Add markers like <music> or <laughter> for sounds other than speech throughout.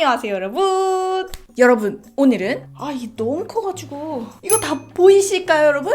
안녕하세요 여러분 여러분 오늘은 아 이 너무 커가지고 이거 다 보이실까요 여러분?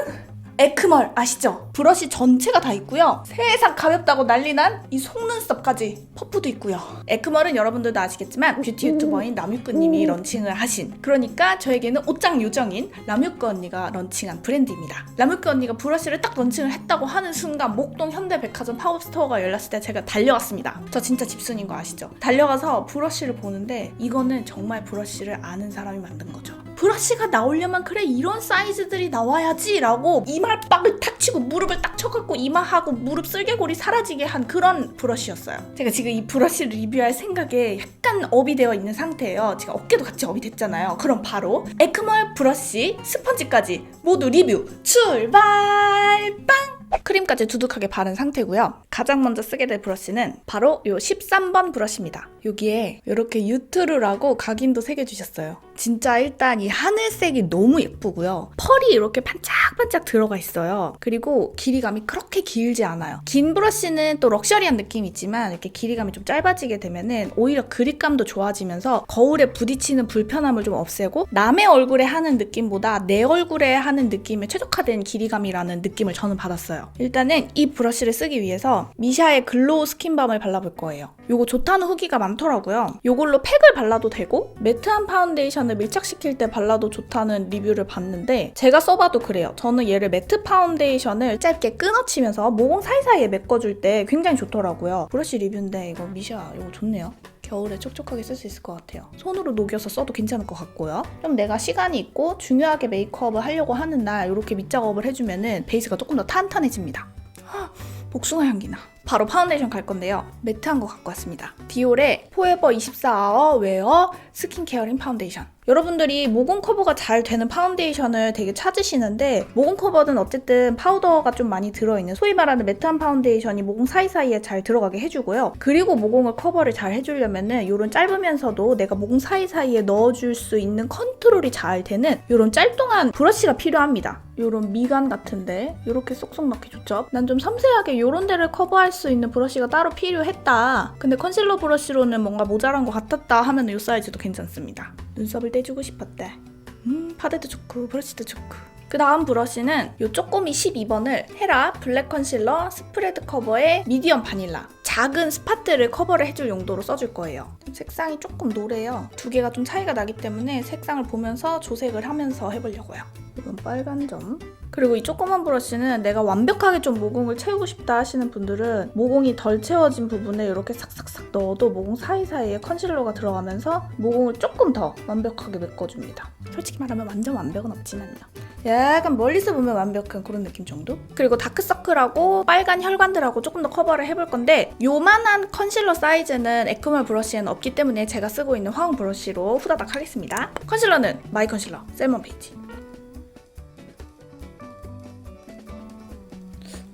에크멀 아시죠? 브러쉬 전체가 다 있고요. 세상 가볍다고 난리난 이 속눈썹까지 퍼프도 있고요. 에크멀은 여러분들도 아시겠지만 뷰티 유튜버인 남유꺼님이 런칭을 하신 그러니까 저에게는 옷장 요정인 남유꺼 언니가 런칭한 브랜드입니다. 남유꺼 언니가 브러쉬를 딱 런칭을 했다고 하는 순간 목동 현대백화점 팝업스토어가 열렸을 때 제가 달려왔습니다. 저 진짜 집순인 거 아시죠? 달려가서 브러쉬를 보는데 이거는 정말 브러쉬를 아는 사람이 만든 거죠 브러쉬가 나오려면 그래 이런 사이즈들이 나와야지 라고 이마빡을 탁 치고 무릎을 딱 쳐갖고 이마하고 무릎 쓸개골이 사라지게 한 그런 브러쉬였어요 제가 지금 이 브러쉬를 리뷰할 생각에 약간 업이 되어 있는 상태예요 제가 어깨도 같이 업이 됐잖아요 그럼 바로 에크멀 브러쉬 스펀지까지 모두 리뷰 출발 빵! 크림까지 두둑하게 바른 상태고요. 가장 먼저 쓰게 될 브러쉬는 바로 이 13번 브러쉬입니다. 여기에 이렇게 유트루라고 각인도 새겨주셨어요. 진짜 일단 이 하늘색이 너무 예쁘고요. 펄이 이렇게 반짝반짝 들어가 있어요. 그리고 길이감이 그렇게 길지 않아요. 긴 브러쉬는 또 럭셔리한 느낌이 있지만 이렇게 길이감이 좀 짧아지게 되면은 오히려 그립감도 좋아지면서 거울에 부딪히는 불편함을 좀 없애고 남의 얼굴에 하는 느낌보다 내 얼굴에 하는 느낌에 최적화된 길이감이라는 느낌을 저는 받았어요. 일단은 이 브러쉬를 쓰기 위해서 미샤의 글로우 스킨밤을 발라볼 거예요. 요거 좋다는 후기가 많더라고요. 요걸로 팩을 발라도 되고 매트한 파운데이션 을 밀착시킬 때 발라도 좋다는 리뷰를 봤는데 제가 써봐도 그래요. 저는 얘를 매트 파운데이션을 짧게 끊어치면서 모공 사이사이에 메꿔줄 때 굉장히 좋더라고요. 브러쉬 리뷰인데 이거 미샤 이거 좋네요. 겨울에 촉촉하게 쓸 수 있을 것 같아요. 손으로 녹여서 써도 괜찮을 것 같고요. 좀 내가 시간이 있고 중요하게 메이크업을 하려고 하는 날 이렇게 밑작업을 해주면은 베이스가 조금 더 탄탄해집니다. 헉, 복숭아 향기 나. 바로 파운데이션 갈 건데요. 매트한 거 갖고 왔습니다. 디올의 포에버 24워 웨어 스킨케어링 파운데이션. 여러분들이 모공 커버가 잘 되는 파운데이션을 되게 찾으시는데 모공 커버는 어쨌든 파우더가 좀 많이 들어있는 소위 말하는 매트한 파운데이션이 모공 사이사이에 잘 들어가게 해주고요. 그리고 모공을 커버를 잘 해주려면은 이런 짧으면서도 내가 모공 사이사이에 넣어줄 수 있는 컨트롤이 잘 되는 이런 짤뚱한 브러쉬가 필요합니다. 이런 미간 같은데 이렇게 쏙쏙 넣기 좋죠? 난 좀 섬세하게 이런 데를 커버할 수 있는 브러쉬가 따로 필요했다. 근데 컨실러 브러쉬로는 뭔가 모자란 것 같았다 하면 이 사이즈도 괜찮습니다. 눈썹을 떼주고 싶었대. 음, 파데도 좋고 브러쉬도 좋고. 그 다음 브러쉬는 이 쪼꼬미 12번을 헤라 블랙 컨실러 스프레드 커버의 미디엄 바닐라 작은 스파트를 커버를 해줄 용도로 써줄 거예요. 색상이 조금 노래요. 두 개가 좀 차이가 나기 때문에 색상을 보면서 조색을 하면서 해보려고요. 이건 빨간 점. 그리고 이 조그만 브러쉬는 내가 완벽하게 좀 모공을 채우고 싶다 하시는 분들은 모공이 덜 채워진 부분에 이렇게 싹싹싹 넣어도 모공 사이사이에 컨실러가 들어가면서 모공을 조금 더 완벽하게 메꿔줍니다. 솔직히 말하면 완전 완벽은 없지만요. 약간 멀리서 보면 완벽한 그런 느낌 정도? 그리고 다크서클하고 빨간 혈관들하고 조금 더 커버를 해볼 건데 요만한 컨실러 사이즈는 에크멀 브러쉬에는 없기 때문에 제가 쓰고 있는 화홍 브러쉬로 후다닥 하겠습니다. 컨실러는 마이 컨실러 셀먼 페이지.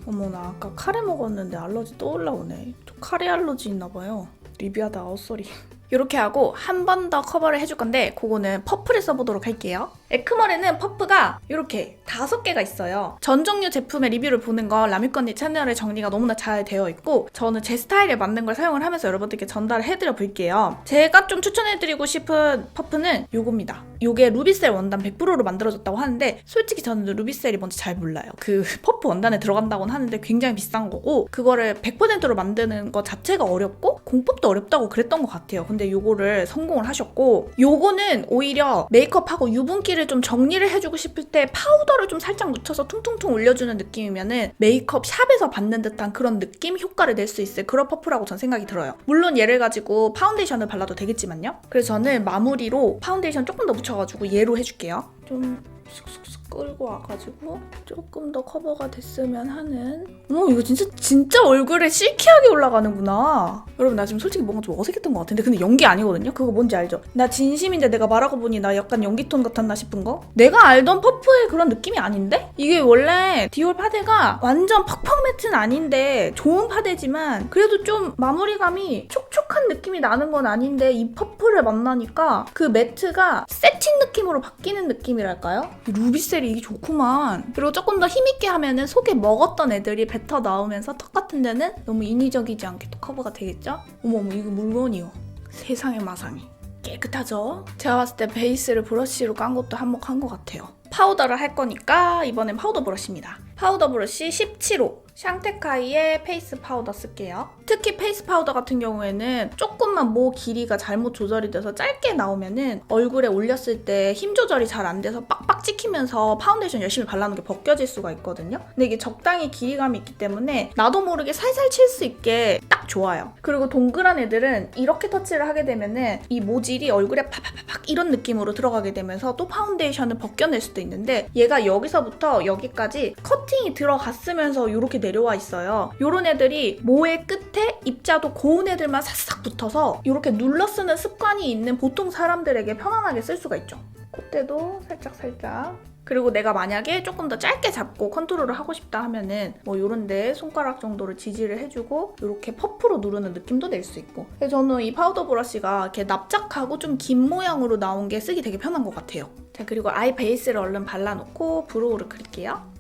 어머 나 아까 카레 먹었는데 알러지 또 올라오네. 저 카레 알러지 있나봐요. 리뷰하다 아웃소리. 이렇게 하고 한 번 더 커버를 해줄 건데 그거는 퍼프를 써보도록 할게요. 에크멀에는 퍼프가 이렇게 다섯 개가 있어요. 전 종류 제품의 리뷰를 보는 건 라미건니 채널에 정리가 너무나 잘 되어 있고 저는 제 스타일에 맞는 걸 사용을 하면서 여러분들께 전달을 해드려 볼게요. 제가 좀 추천해드리고 싶은 퍼프는 요겁니다. 요게 루비셀 원단 100%로 만들어졌다고 하는데 솔직히 저는 루비셀이 뭔지 잘 몰라요. 그 퍼프 원단에 들어간다고는 하는데 굉장히 비싼 거고 그거를 100%로 만드는 것 자체가 어렵고 공법도 어렵다고 그랬던 것 같아요. 근데 요거를 성공을 하셨고 요거는 오히려 메이크업하고 유분기를 좀 정리를 해주고 싶을 때 파우더를 좀 살짝 묻혀서 퉁퉁퉁 올려주는 느낌이면은 메이크업 샵에서 받는 듯한 그런 느낌 효과를 낼 수 있을 그런 퍼프라고 전 생각이 들어요. 물론 얘를 가지고 파운데이션을 발라도 되겠지만요. 그래서 저는 마무리로 파운데이션 조금 더 묻혀가지고 얘로 해줄게요. 좀 쑥쑥쑥 끌고 와가지고 조금 더 커버가 됐으면 하는 어머 이거 진짜 진짜 얼굴에 실키하게 올라가는구나 여러분 나 지금 솔직히 뭔가 좀 어색했던 것 같은데 근데 연기 아니거든요 그거 뭔지 알죠? 나 진심인데 내가 말하고 보니 나 약간 연기톤 같았나 싶은 거? 내가 알던 퍼프의 그런 느낌이 아닌데? 이게 원래 디올 파데가 완전 퍽퍽 매트는 아닌데 좋은 파데지만 그래도 좀 마무리감이 촉촉 한 느낌이 나는 건 아닌데 이 퍼프를 만나니까 그 매트가 세팅 느낌으로 바뀌는 느낌이랄까요? 이 루비셀이 이게 좋구만. 그리고 조금 더 힘있게 하면은 속에 먹었던 애들이 뱉어 나오면서 턱 같은 데는 너무 인위적이지 않게 또 커버가 되겠죠? 어머 어머 이거 물건이요. 세상의 마상이. 깨끗하죠? 제가 봤을 때 베이스를 브러쉬로 깐 것도 한몫한 것 같아요. 파우더를 할 거니까 이번엔 파우더 브러쉬입니다. 파우더 브러쉬 17호 샹테카이의 페이스 파우더 쓸게요. 특히 페이스 파우더 같은 경우에는 조금만 모 길이가 잘못 조절이 돼서 짧게 나오면은 얼굴에 올렸을 때 힘 조절이 잘 안 돼서 빡빡 찍히면서 파운데이션 열심히 발라놓은 게 벗겨질 수가 있거든요. 근데 이게 적당히 길이감이 있기 때문에 나도 모르게 살살 칠 수 있게 딱 좋아요. 그리고 동그란 애들은 이렇게 터치를 하게 되면은 이 모질이 얼굴에 팍팍팍 이런 느낌으로 들어가게 되면서 또 파운데이션을 벗겨낼 수도 있는데 얘가 여기서부터 여기까지 커팅이 들어갔으면서 이렇게 내 려와 있어요. 요런 애들이 모의 끝에 입자도 고운 애들만 싹싹 붙어서 이렇게 눌러 쓰는 습관이 있는 보통 사람들에게 편안하게 쓸 수가 있죠. 콧대도 살짝 살짝 그리고 내가 만약에 조금 더 짧게 잡고 컨트롤을 하고 싶다 하면은 뭐 요런데 손가락 정도를 지지를 해주고 이렇게 퍼프로 누르는 느낌도 낼 수 있고 그래서 저는 이 파우더 브러쉬가 이렇게 납작하고 좀 긴 모양으로 나온 게 쓰기 되게 편한 것 같아요 자 그리고 아이 베이스를 얼른 발라놓고 브로우를 그릴게요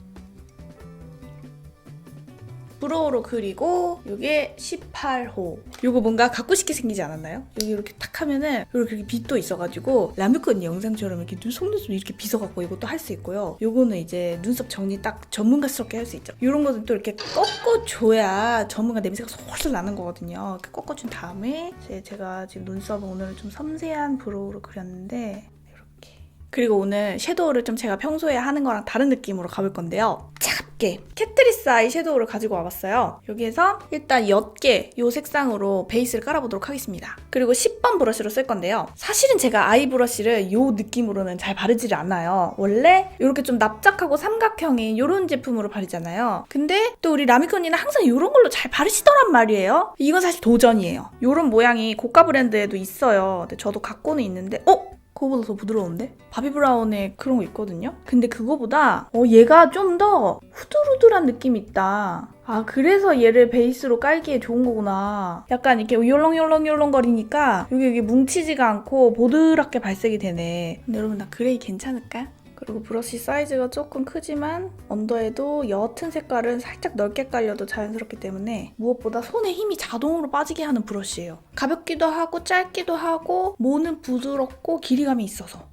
브로우로 그리고 이게 18호. 이거 뭔가 갖고 싶게 생기지 않았나요? 여기 이렇게 탁 하면은 이렇게 빛도 있어가지고 라뮤컨 영상처럼 이렇게 눈 속눈썹 이렇게 빗어갖고 이것도 할 수 있고요. 요거는 이제 눈썹 정리 딱 전문가스럽게 할 수 있죠. 이런 거는 또 이렇게 꺾어줘야 전문가 냄새가 솔솔 나는 거거든요. 이렇게 꺾어준 다음에 이제 제가 지금 눈썹을 오늘 좀 섬세한 브로우로 그렸는데 이렇게. 그리고 오늘 섀도우를 좀 제가 평소에 하는 거랑 다른 느낌으로 가볼 건데요. 차 갑게 캐트리스 아이 섀도우를 가지고 와봤어요. 여기에서 일단 옅게 이 색상으로 베이스를 깔아보도록 하겠습니다. 그리고 10번 브러쉬로 쓸 건데요. 사실은 제가 아이 브러쉬를 이 느낌으로는 잘 바르지를 않아요. 원래 이렇게 좀 납작하고 삼각형인 이런 제품으로 바르잖아요. 근데 또 우리 라미콘이는 항상 이런 걸로 잘 바르시더란 말이에요. 이건 사실 도전이에요. 이런 모양이 고가 브랜드에도 있어요. 근데 저도 갖고는 있는데 어? 그거보다 더 부드러운데? 바비 브라운에 그런 거 있거든요? 근데 그거보다 어, 얘가 좀 더 후들후들한 느낌이 있다. 아, 그래서 얘를 베이스로 깔기에 좋은 거구나. 약간 이렇게 요렁요렁요렁거리니까 여기 여기 뭉치지가 않고 보드랍게 발색이 되네. 근데 여러분 나 그레이 괜찮을까? 그리고 브러쉬 사이즈가 조금 크지만 언더에도 옅은 색깔은 살짝 넓게 깔려도 자연스럽기 때문에 무엇보다 손에 힘이 자동으로 빠지게 하는 브러쉬예요. 가볍기도 하고 짧기도 하고 모는 부드럽고 길이감이 있어서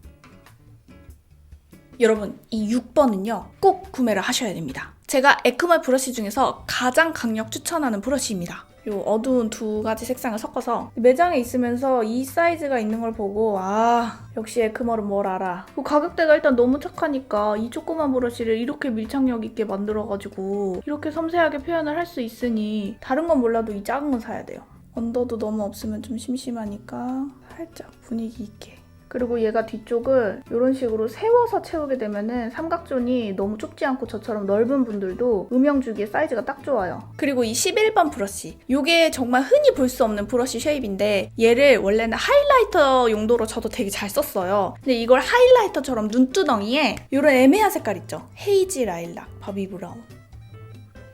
여러분 이 6번은요 꼭 구매를 하셔야 됩니다. 제가 에크멀 브러쉬 중에서 가장 강력 추천하는 브러쉬입니다. 요 어두운 두 가지 색상을 섞어서 매장에 있으면서 이 사이즈가 있는 걸 보고 아 역시 에크멀은 뭘 알아. 그 가격대가 일단 너무 착하니까 이 조그만 브러쉬를 이렇게 밀착력 있게 만들어가지고 이렇게 섬세하게 표현을 할 수 있으니 다른 건 몰라도 이 작은 건 사야 돼요. 언더도 너무 없으면 좀 심심하니까 살짝 분위기 있게. 그리고 얘가 뒤쪽을 이런 식으로 세워서 채우게 되면은 삼각존이 너무 좁지 않고 저처럼 넓은 분들도 음영 주기에 사이즈가 딱 좋아요. 그리고 이 11번 브러쉬. 이게 정말 흔히 볼 수 없는 브러쉬 쉐입인데 얘를 원래는 하이라이터 용도로 저도 되게 잘 썼어요. 근데 이걸 하이라이터처럼 눈두덩이에 이런 애매한 색깔 있죠? 헤이지 라일락, 바비 브라운.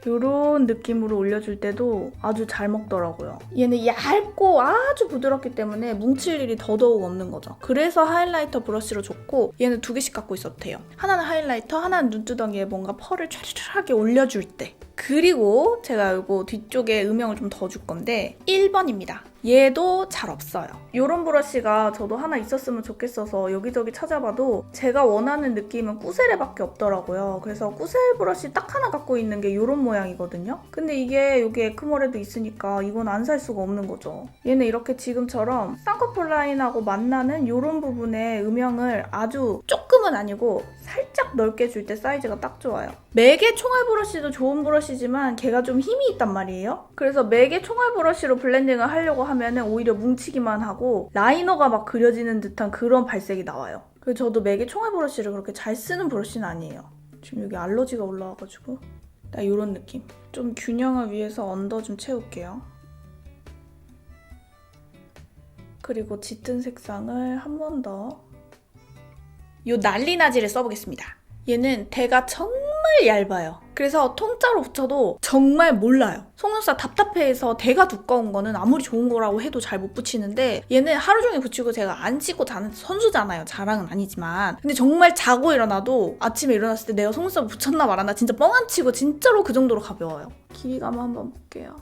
이런 느낌으로 올려줄 때도 아주 잘 먹더라고요. 얘는 얇고 아주 부드럽기 때문에 뭉칠 일이 더더욱 없는 거죠. 그래서 하이라이터 브러쉬로 좋고 얘는 두 개씩 갖고 있어도 돼요. 하나는 하이라이터, 하나는 눈두덩이에 뭔가 펄을 촤르르하게 올려줄 때. 그리고 제가 이거 뒤쪽에 음영을 좀 더 줄 건데 1번입니다. 얘도 잘 없어요. 이런 브러쉬가 저도 하나 있었으면 좋겠어서 여기저기 찾아봐도 제가 원하는 느낌은 꾸셀에밖에 없더라고요. 그래서 꾸셀 브러쉬 딱 하나 갖고 있는 게 이런 모양이거든요. 근데 이게 여기 에크몰에도 있으니까 이건 안 살 수가 없는 거죠. 얘는 이렇게 지금처럼 쌍꺼풀 라인하고 만나는 이런 부분에 음영을 아주 조금은 아니고 살짝 넓게 줄 때 사이즈가 딱 좋아요. 맥의 총알 브러쉬도 좋은 브러쉬지만 걔가 좀 힘이 있단 말이에요. 그래서 맥의 총알 브러쉬로 블렌딩을 하려고 하면은 오히려 뭉치기만 하고 라이너가 막 그려지는 듯한 그런 발색이 나와요. 그래서 저도 맥의 총알 브러쉬를 그렇게 잘 쓰는 브러쉬는 아니에요. 지금 여기 알러지가 올라와가지고 나 이런 느낌. 좀 균형을 위해서 언더 좀 채울게요. 그리고 짙은 색상을 한 번 더. 요 난리나지를 써보겠습니다. 얘는 대가 정 말 얇아요. 그래서 통짜로 붙여도 정말 몰라요. 속눈썹 답답해해서 대가 두꺼운 거는 아무리 좋은 거라고 해도 잘 못 붙이는데 얘는 하루 종일 붙이고 제가 안 씻고 자는 선수잖아요. 자랑은 아니지만. 근데 정말 자고 일어나도 아침에 일어났을 때 내가 속눈썹 붙였나 말았나 진짜 뻥 안 치고 진짜로 그 정도로 가벼워요. 길이감 한번 볼게요.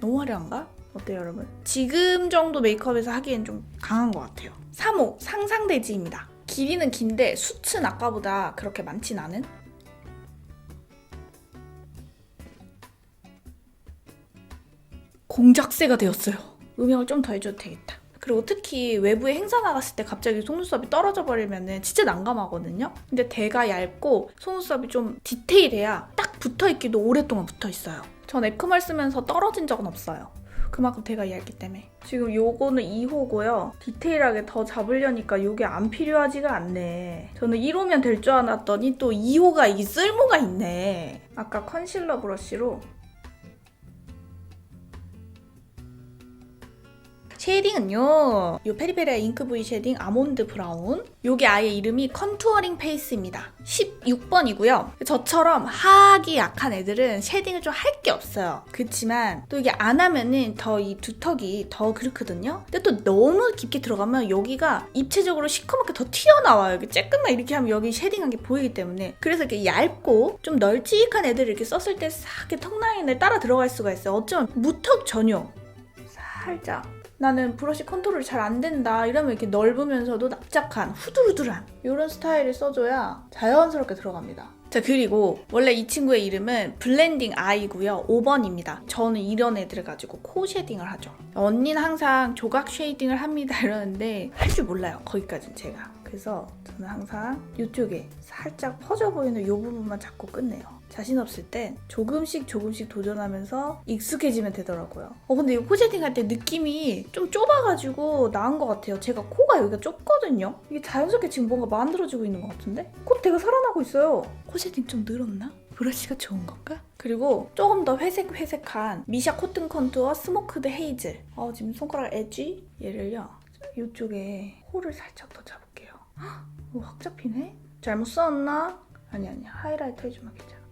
너무 화려한가? 어때요 여러분? 지금 정도 메이크업에서 하기엔 좀 강한 것 같아요. 3호 상상대지입니다. 길이는 긴데 숱은 아까보다 그렇게 많진 않은? 공작새가 되었어요. 음영을 좀 더 해줘도 되겠다. 그리고 특히 외부에 행사 나갔을 때 갑자기 속눈썹이 떨어져 버리면 진짜 난감하거든요. 근데 대가 얇고 속눈썹이 좀 디테일해야 딱 붙어 있기도 오랫동안 붙어 있어요. 전 에크멀 쓰면서 떨어진 적은 없어요. 그만큼 대가 얇기 때문에. 지금 요거는 2호고요. 디테일하게 더 잡으려니까 요게 안 필요하지가 않네. 저는 1호면 될 줄 알았더니 또 2호가 이 쓸모가 있네. 아까 컨실러 브러쉬로 쉐이딩은요. 요 페리페리아 잉크 브이 쉐딩 아몬드 브라운. 요게 아예 이름이 컨투어링 페이스입니다. 16번이고요. 저처럼 하악이 약한 애들은 쉐딩을 좀 할 게 없어요. 그렇지만 또 이게 안 하면은 더 이 두턱이 더 그렇거든요. 근데 또 너무 깊게 들어가면 여기가 입체적으로 시커멓게 더 튀어나와요. 이렇게 쬐끔만 이렇게 하면 여기 쉐딩한 게 보이기 때문에. 그래서 이렇게 얇고 좀 널찍한 애들을 이렇게 썼을 때싹 이렇게 턱 라인에 따라 들어갈 수가 있어요. 어쩌면 무턱 전용. 살짝 나는 브러쉬 컨트롤이 잘 안 된다 이러면 이렇게 넓으면서도 납작한 후들후들한 이런 스타일을 써줘야 자연스럽게 들어갑니다. 자 그리고 원래 이 친구의 이름은 블렌딩 아이고요 5번입니다. 저는 이런 애들을 가지고 코 쉐딩을 하죠. 언니는 항상 조각 쉐이딩을 합니다 <laughs> 이러는데 할 줄 몰라요 거기까지는 제가. 그래서 저는 항상 이쪽에 살짝 퍼져 보이는 이 부분만 잡고 끝내요. 자신 없을 땐 조금씩 조금씩 도전하면서 익숙해지면 되더라고요. 어 근데 이 코쉐딩 할때 느낌이 좀 좁아가지고 나은 것 같아요. 제가 코가 여기가 좁거든요. 이게 자연스럽게 지금 뭔가 만들어지고 있는 것 같은데? 콧대가 살아나고 있어요. 코쉐딩 좀 늘었나? 브러쉬가 좋은 건가? 그리고 조금 더 회색 회색한 미샤 코튼 컨투어 스모크드 헤이즐. 어 지금 손가락 엣지 얘를요. 이쪽에 코를 살짝 더 잡을게요. 헉, 오, 확 잡히네? 잘못 썼나? 아니 아니 하이라이터 해주면 괜찮아.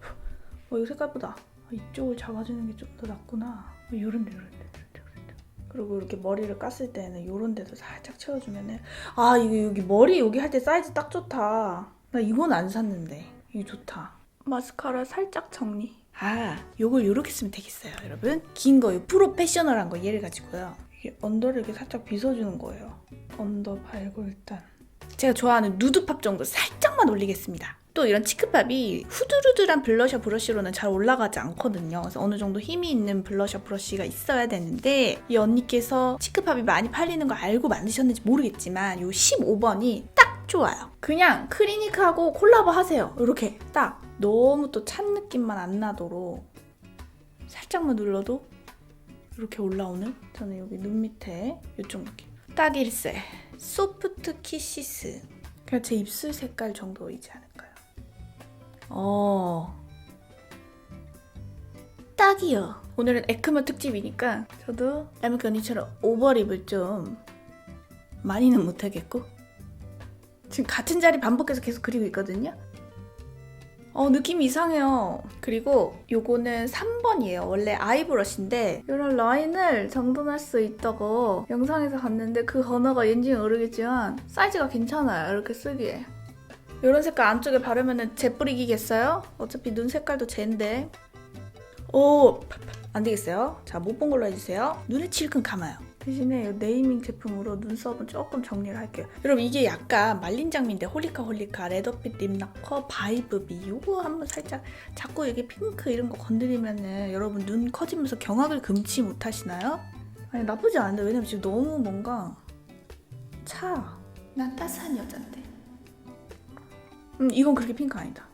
어 이거 생각보다 아, 이쪽을 잡아주는 게 좀 더 낫구나. 어, 요런데 요런데. 그리고 이렇게 머리를 깠을 때는 요런 데도 살짝 채워주면은 아 이거 여기 머리 여기 할 때 사이즈 딱 좋다. 나 이건 안 샀는데 이거 좋다. 마스카라 살짝 정리. 아 요걸 요렇게 쓰면 되겠어요 여러분. 긴 거요 프로페셔널한 거 얘를 가지고요. 이게 언더를 이렇게 살짝 빗어주는 거예요. 언더 발고 일단 제가 좋아하는 누드팝 정도 살짝만 올리겠습니다. 또 이런 치크팝이 후드루드란 블러셔 브러쉬로는 잘 올라가지 않거든요. 그래서 어느 정도 힘이 있는 블러셔 브러쉬가 있어야 되는데 이 언니께서 치크팝이 많이 팔리는 거 알고 만드셨는지 모르겠지만 이 15번이 딱 좋아요. 그냥 클리닉하고 콜라보 하세요. 이렇게 딱 너무 또 찬 느낌만 안 나도록 살짝만 눌러도 이렇게 올라오는 저는 여기 눈 밑에 이쪽 느낌 딱 일세 소프트 키시스. 그냥 제 입술 색깔 정도이지 않을까요? 어. 딱이요. 오늘은 에크머 특집이니까 저도 라미크 언니처럼 오버립을 좀 많이는 못하겠고 지금 같은 자리 반복해서 계속 그리고 있거든요 어, 느낌이 이상해요. 그리고 요거는 3번이에요. 원래 아이브러쉬인데 이런 라인을 정돈할 수 있다고 영상에서 봤는데 그 언어가 왠지는 모르겠지만 사이즈가 괜찮아요. 이렇게 쓰기에. 이런 색깔 안쪽에 바르면 재 뿌리기겠어요? 어차피 눈 색깔도 쟤인데. 오! 안 되겠어요. 자, 못 본 걸로 해주세요. 눈에 칠끔 감아요. 대신에 이 네이밍 제품으로 눈썹은 조금 정리를 할게요. 여러분 이게 약간 말린 장미인데 홀리카 홀리카 레더핏 립라커 바이브비 이거 한번 살짝 자꾸 이게 핑크 이런 거 건드리면은 여러분 눈 커지면서 경악을 금치 못하시나요? 아니 나쁘지 않은데 왜냐면 지금 너무 뭔가 차. 난 따스한 여잔데. 음 이건 그렇게 핑크 아니다.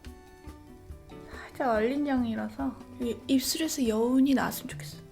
살짝 얼린 장이라서 입술에서 여운이 나왔으면 좋겠어.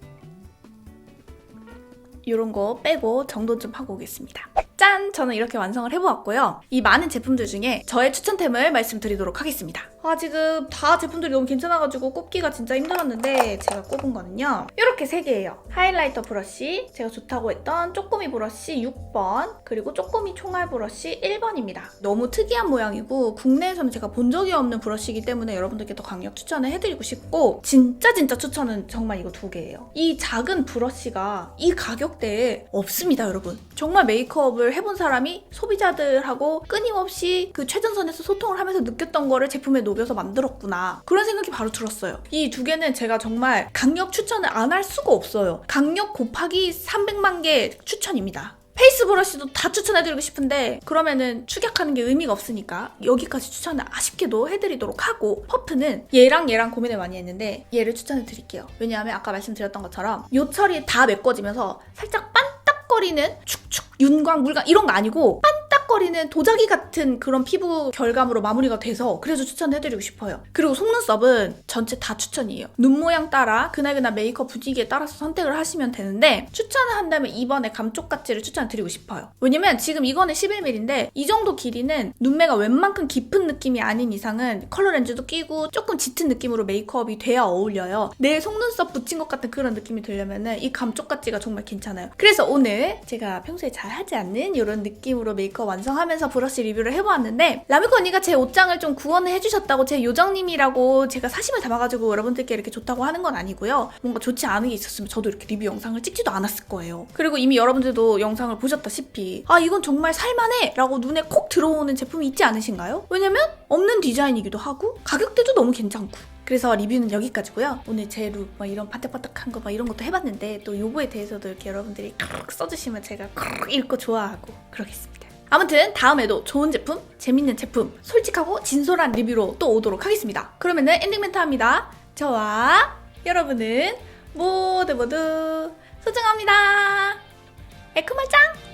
이런 거 빼고 정돈 좀 하고 오겠습니다. 짠! 저는 이렇게 완성을 해보았고요. 이 많은 제품들 중에 저의 추천템을 말씀드리도록 하겠습니다. 아, 지금 다 제품들이 너무 괜찮아가지고 꼽기가 진짜 힘들었는데 제가 꼽은 거는요. 이렇게 세 개예요. 하이라이터 브러쉬, 제가 좋다고 했던 쪼꼬미 브러쉬 6번, 그리고 쪼꼬미 총알 브러쉬 1번입니다. 너무 특이한 모양이고 국내에서는 제가 본 적이 없는 브러쉬이기 때문에 여러분들께 더 강력 추천을 해드리고 싶고 진짜 진짜 추천은 정말 이거 두 개예요. 이 작은 브러쉬가 이 가격대에 없습니다, 여러분. 정말 메이크업을 해본 사람이 소비자들하고 끊임없이 그 최전선에서 소통을 하면서 느꼈던 거를 제품에 녹여 녹여서 만들었구나. 그런 생각이 바로 들었어요. 이 두 개는 제가 정말 강력 추천을 안 할 수가 없어요. 강력 곱하기 300만 개 추천입니다. 페이스 브러쉬도 다 추천해드리고 싶은데 그러면은 축약하는 게 의미가 없으니까 여기까지 추천을 아쉽게도 해드리도록 하고 퍼프는 얘랑 얘랑 고민을 많이 했는데 얘를 추천해드릴게요. 왜냐하면 아까 말씀드렸던 것처럼 요철이 다 메꿔지면서 살짝 반딱거리는 축축 윤광 물광 이런 거 아니고 반 딱거리는 도자기 같은 그런 피부 결감으로 마무리가 돼서 그래서 추천해드리고 싶어요. 그리고 속눈썹은 전체 다 추천이에요. 눈 모양 따라 그날그날 메이크업 분위기에 따라서 선택을 하시면 되는데 추천을 한다면 이번에 감쪽같이를 추천드리고 싶어요. 왜냐면 지금 이거는 11mm인데 이 정도 길이는 눈매가 웬만큼 깊은 느낌이 아닌 이상은 컬러 렌즈도 끼고 조금 짙은 느낌으로 메이크업이 돼야 어울려요. 내 속눈썹 붙인 것 같은 그런 느낌이 들려면은 이 감쪽같이가 정말 괜찮아요. 그래서 오늘 제가 평소에 잘 하지 않는 이런 느낌으로 메이크업 완 성하면서 브러쉬 리뷰를 해보았는데 라미코 언니가 제 옷장을 좀 구원을 해주셨다고 제 요정님이라고 제가 사심을 담아가지고 여러분들께 이렇게 좋다고 하는 건 아니고요. 뭔가 좋지 않은 게 있었으면 저도 이렇게 리뷰 영상을 찍지도 않았을 거예요. 그리고 이미 여러분들도 영상을 보셨다시피 아 이건 정말 살만해 라고 눈에 콕 들어오는 제품이 있지 않으신가요? 왜냐면 없는 디자인이기도 하고 가격대도 너무 괜찮고 그래서 리뷰는 여기까지고요. 오늘 제 룩, 막 이런 바짝바짝한 거 막 이런 것도 해봤는데 또 요거에 대해서도 이렇게 여러분들이 써주시면 제가 읽고 좋아하고 그러겠습니다. 아무튼 다음에도 좋은 제품, 재밌는 제품, 솔직하고 진솔한 리뷰로 또 오도록 하겠습니다. 그러면은 엔딩 멘트 합니다. 저와 여러분은 모두 모두 소중합니다. 에크멀짱!